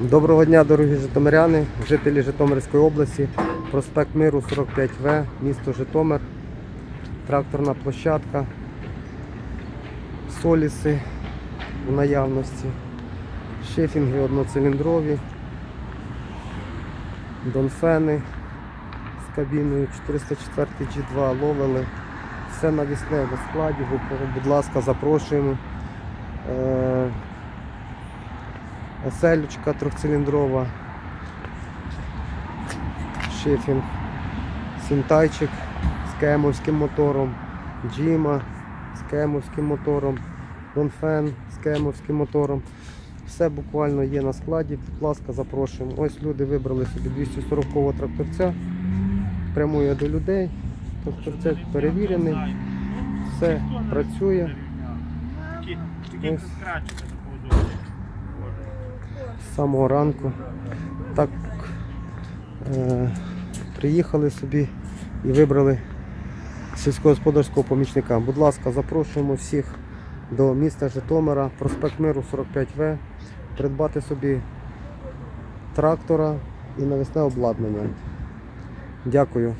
Доброго дня, дорогі житомиряни, жителі Житомирської області, проспект Миру 45В, місто Житомир, тракторна площадка, соліси у наявності, шефінги одноциліндрові, донфени з кабіною 404 G2 ловили. Все навісне на складі, будь ласка, запрошуємо. Е, Селючка трьохциліндрова, шифінг, сінтайчик з кемовським мотором, джима з кемовським мотором, донфен з кемовським мотором. Все буквально є на складі, будь ласка, запрошуємо. Ось люди вибрали собі 240-го тракторця, прямує до людей. Тракторця перевірений, все працює. Ось. Самого ранку. Так е, приїхали собі і вибрали сільськогосподарського помічника. Будь ласка, запрошуємо всіх до міста Житомира, проспект Миру 45В, придбати собі трактора і навісне обладнання. Дякую.